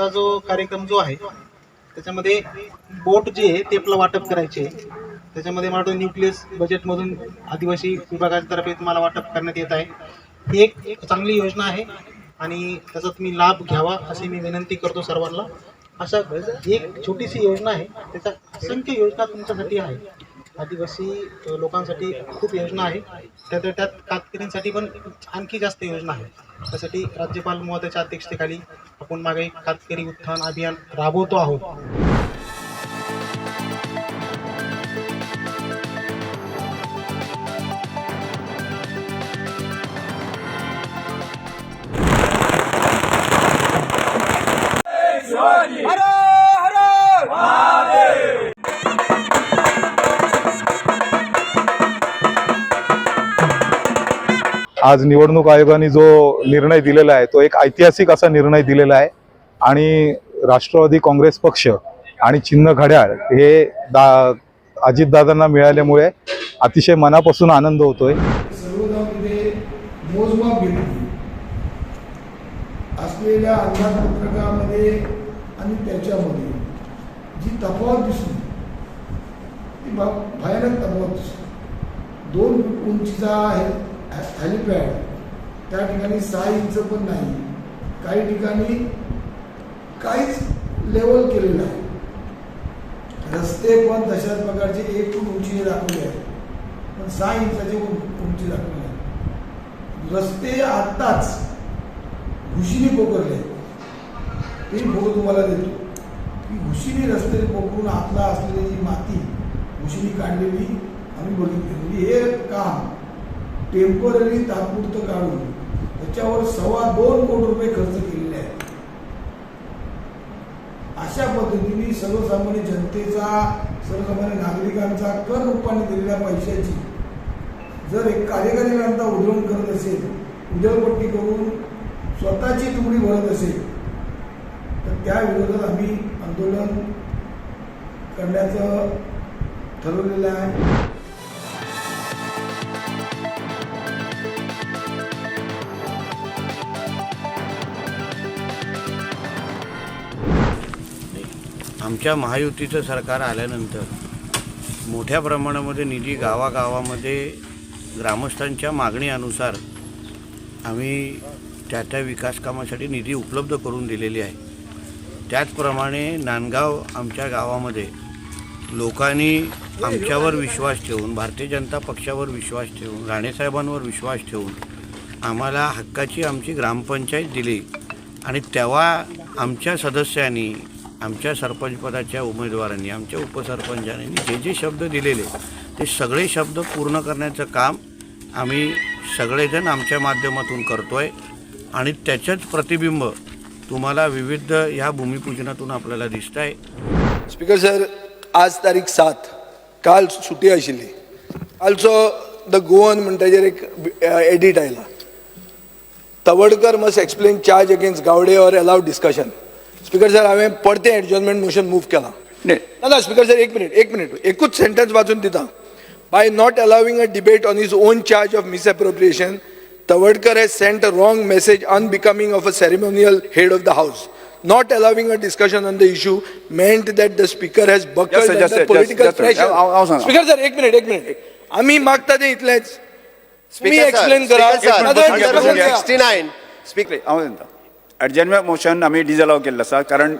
आजचा जो कार्यक्रम जो आहे त्याच्यामध्ये बोट जे आहे ते आपलं वाटप करायचे त्याच्यामध्ये मला वाटतं न्यूक्लियस बजेटमधून आदिवासी विभागातर्फे तुम्हाला वाटप करण्यात येत आहे. ही एक एक चांगली योजना आहे आणि त्याचा तुम्ही लाभ घ्यावा अशी मी विनंती करतो सर्वांना. अशा एक छोटीशी योजना आहे त्याचा असंख्य योजना तुमच्यासाठी आहे. आदिवासी लोकांसाठी खूप योजना आहे. त्यात त्यात कातकऱ्यांसाठी पण आणखी जास्त योजना आहे. त्यासाठी राज्यपाल महोदयाच्या अध्यक्षतेखाली आपण मागे एक कातकरी उत्थान अभियान राबवतो आहोत. आज निवडणूक आयोगाने जो निर्णय दिलेला आहे तो एक ऐतिहासिक असा निर्णय दिलेला आहे. आणि राष्ट्रवादी काँग्रेस पक्ष आणि चिन्ह घड्याळ हे दा अजितदादांना मिळाल्यामुळे अतिशय मनापासून आनंद होतोय. असलेल्या अंदाजपत्रकामध्ये आणि त्याच्यामध्ये जी तफावत दिसली ती भयानक तफावत दिसली दोन उंचीचा आहे हॅलिपॅड त्या ठिकाणी सहा इंच पण नाही. काही ठिकाणी काहीच लेवल केलेलं आहे रस्ते पण तशाच प्रकारचे एक फूट उंचीने दाखवले आहेत. पण सहा इंचाची उंची दाखवली आहे. रस्ते आत्ताच घुशीने पोकरले ते फोटो तुम्हाला देतो. की घुशीने रस्ते पोकरून आतला असलेली जी माती घुशीने काढलेली आम्ही बघितली म्हणजे हे काम टेंपररी तात्पुरतं काढून त्याच्यावर सव्वा दोन कोटी रुपये खर्च केलेले आहेत. अशा पद्धतीने सर्वसामान्य जनतेचा सर्वसामान्य नागरिकांचा कर रूपाने दिलेल्या पैशाची जर एक कार्यकारी जनता उधळण करत असेल उधळपट्टी करून स्वतःची तुकडी भरत असेल तर त्या विरोधात आम्ही आंदोलन करण्याचं ठरवलेलं आहे. आमच्या महायुतीचं सरकार आल्यानंतर मोठ्या प्रमाणामध्ये निधी गावागावामध्ये ग्रामस्थांच्या मागणीनुसार आम्ही त्या त्या विकास कामासाठी निधी उपलब्ध करून दिलेली आहे. त्याचप्रमाणे नांदगाव आमच्या गावामध्ये लोकांनी आमच्यावर विश्वास ठेवून भारतीय जनता पक्षावर विश्वास ठेवून राणेसाहेबांवर विश्वास ठेवून आम्हाला हक्काची आमची ग्रामपंचायत दिली आणि तेव्हा आमच्या सदस्यांनी आमच्या सरपंचपदाच्या उमेदवारांनी आमच्या उपसरपंचांनी जे जे शब्द दिलेले ते सगळे शब्द पूर्ण करण्याचं काम आम्ही सगळेजण आमच्या माध्यमातून करतो आहे आणि त्याचंच प्रतिबिंब तुम्हाला विविध ह्या भूमिपूजनातून आपल्याला दिसत आहे स्पीकर सर आज तारीख सात. काल सुटी आशिल्ली कालचो द गोवन म्हणटाचेर एक एडिट आयला Tawadkar must explain charge against Gawade or allowed discussion speaker sir हांवें परतें एडजॉर्नमेंट मोशन मूव केलां ना ना स्पीकर सर एक मिनिट एक मिनिट एकूच सेंटेन्स वाचून दिता by not allowing a debate on his own charge of misappropriation Tawadkar has sent a wrong message unbecoming of a ceremonial head of the house. Not allowing a discussion on the issue meant that the speaker has buckled Just- just- under just- political just- pressure. हांव सांगता. Speaker sir एक minute एक minute आम्ही मागता ते इतलेच तुम्ही Speaker sir, explain करा Speaker sir, नाजाल्यार under under discussion rule करा. 69, स्पीक एडजर्नमेंट मोशन आमी डिजलाव केल्लें आसा कारण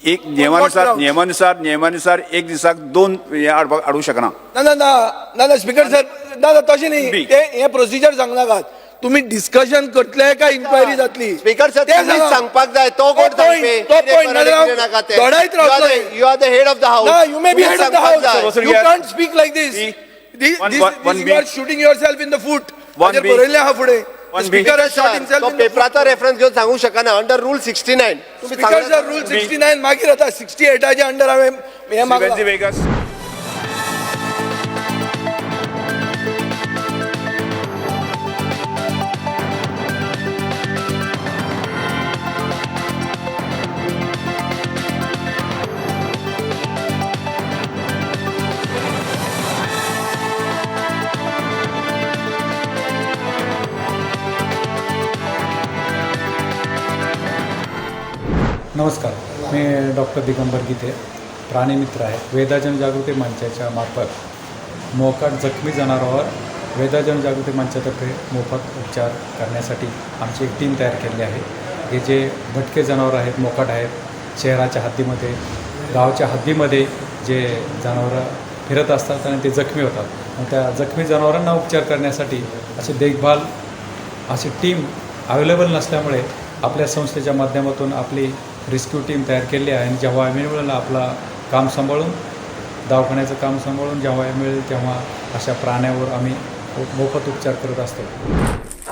एक नियमानुसार? नियमानुसार नियमानुसार एक दिसाक दोन हे हाडपाक हाडूंक शकना ना ना ना ना ना स्पीकर सर ना ना तशें न्ही बी. ते हे प्रोसिजर सांगनाकात तुम्ही डिस्कशन करतले काय इन्क्वायरी जातली Speaker sir, ते सांगा. सांगपाक जाय तो तो कोण point, सांगपी तो कितें point, नाजाल्यार नाका ते. धडायत You are रावतलो. the- You are the head of the house. No, you may be head of the सांगपाक house. जाय. You Yes. can't speak like this. B. This, One- this, one- one this B. you are shooting yourself in the foot. One हाजेर B. बरयल्लें आहा फुडें speaker. पेपराचो reference घेवन सांगू शकना under rule sixty nine rule sixty nine मागीर आता sixty एटाच्या under हांवें हें मागलां नमस्कार. मी डॉक्टर दिगंबर गीते प्राणीमित्र आहे. वेदा जनजागृती मंचाच्या मार्फत मोकाट जखमी जनावरांवर वेदा जनजागृती मंचातर्फे मोफत उपचार करण्यासाठी आमची एक टीम तयार केली आहे. हे जे भटके जनावर आहेत मोकाट आहेत शहराच्या हद्दीमध्ये गावच्या हद्दीमध्ये जे जनावरं फिरत असतात आणि ते जखमी होतात. मग त्या जखमी जनावरांना उपचार करण्यासाठी अशी देखभाल अशी टीम अवेलेबल नसल्यामुळे आपल्या संस्थेच्या माध्यमातून आपली रेस्क्यू टीम तयार केली आहे. आणि जेव्हा वेळ मिळेल आपला काम सांभाळून दवाखान्याचं काम सांभाळून जेव्हा मिळेल तेव्हा अशा प्राण्यावर आम्ही मोफत उपचार करत असतो.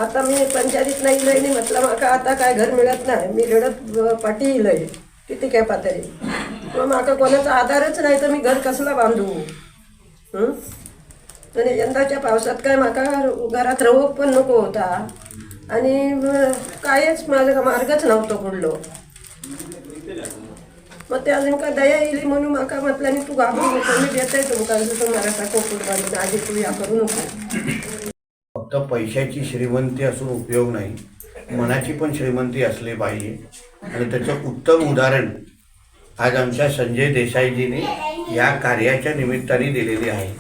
आता मी पंचायतीत नाही नाही म्हटलं माका आता काय घर मिळत नाही. मी रडत पाठी इलय किती काय पातळी. मग म्हाका कोणाचा आधारच नाही तर मी घर कसला बांधू? आणि यंदाच्या पावसात काय माका घरात राहूक पण नको होता. आणि कायच माझा मार्गच नव्हतो पुढलो मग ते अजून का दया येईल म्हणून म्हाका म्हटलं आणि तू घाबरू नको मी देते तुमका तुम्हाला कोकूट बांधून आधी तू या करू नको. फक्त पैशाची श्रीमंती असून उपयोग नाही. मनाची पण श्रीमंती असली पाहिजे. आणि त्याचं उत्तम उदाहरण आज आमच्या संजय देसाईजीने या कार्याच्या निमित्ताने दिलेली आहे.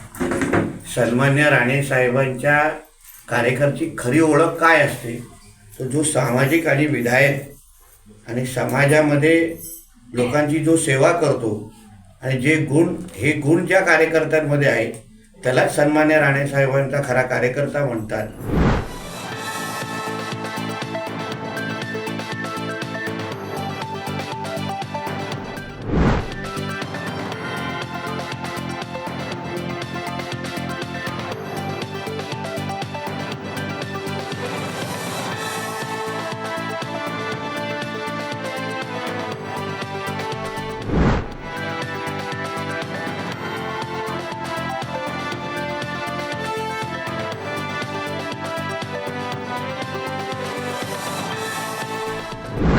सन्मान्य राणे साहेबांच्या कार्यकर्ती खरी ओळख काय असते? तर जो सामाजिक आणि विधायक आणि समाजामध्ये लोकांची जो सेवा करतो आणि जे गुण हे गुण ज्या कार्यकर्त्यांमध्ये आहे त्याला सन्मान्य राणे साहेबांचा खरा कार्यकर्ता म्हणतात.